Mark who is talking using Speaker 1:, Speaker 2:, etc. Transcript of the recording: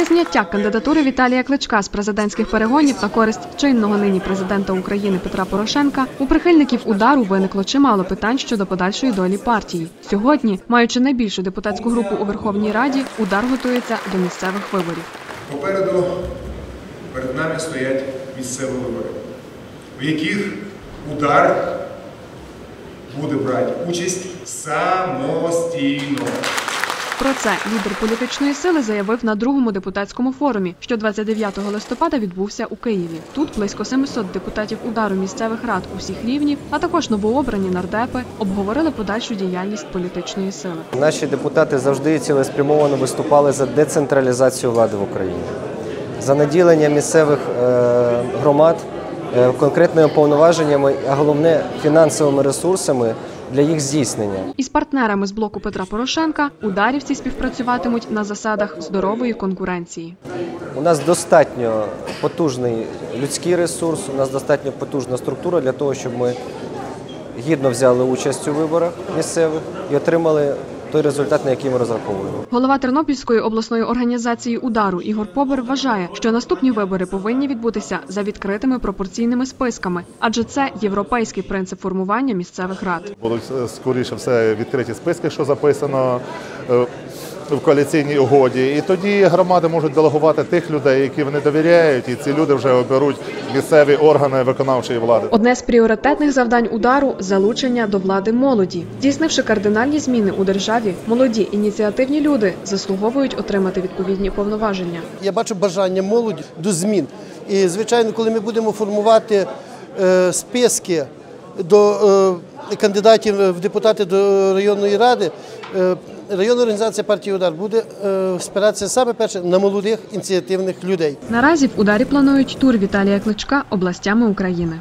Speaker 1: Після зняття кандидатури Віталія Кличка з президентських перегонів на користь чинного нині президента України Петра Порошенка у прихильників удару виникло чимало питань щодо подальшої долі партії. Сьогодні, маючи найбільшу депутатську групу у Верховній Раді, удар готується до місцевих виборів.
Speaker 2: Попереду перед нами стоять місцеві вибори, в яких удар буде брати участь самостійно.
Speaker 1: Про це лідер політичної сили заявив на другому депутатському форумі, що 29 листопада відбувся у Києві. Тут близько 700 депутатів удару місцевих рад усіх рівнів, а також новообрані нардепи обговорили подальшу діяльність політичної сили.
Speaker 3: Наші депутати завжди цілеспрямовано виступали за децентралізацію влади в Україні, за наділення місцевих е, громад е, конкретними повноваженнями, а головне фінансовими ресурсами для їх здійснення.
Speaker 1: Із партнерами з блоку Петра Порошенка ударівці співпрацюватимуть на засадах здорової конкуренції.
Speaker 3: У нас достатньо потужний людський ресурс, у нас достатньо потужна структура для того, щоб ми гідно взяли участь у виборах місцевих і отримали той результат, на який ми розраховуємо.
Speaker 1: Голова Тернопільської обласної організації удару Ігор Побер вважає, що наступні вибори повинні відбутися за відкритими пропорційними списками, адже це європейський принцип формування місцевих рад.
Speaker 4: Будуть е, скоріше все відкриті списки, що записано е, в коаліційній угоді. І тоді громади можуть делегувати тих людей, які вони довіряють, і ці люди вже оберуть місцеві органи виконавчої влади.
Speaker 1: Одне з пріоритетних завдань удару залучення до влади молоді. Здійснивши кардинальні зміни у державі, молоді ініціативні люди заслуговують отримати відповідні повноваження.
Speaker 5: Я бачу бажання молоді до змін. І, звичайно, коли ми будемо формувати е, списки до е, кандидатів в депутати до районної ради, районна організація партії Удар буде е, спиратися саме перше на молодих ініціативних людей.
Speaker 1: Наразі в ударі планують тур Віталія Кличка областями України.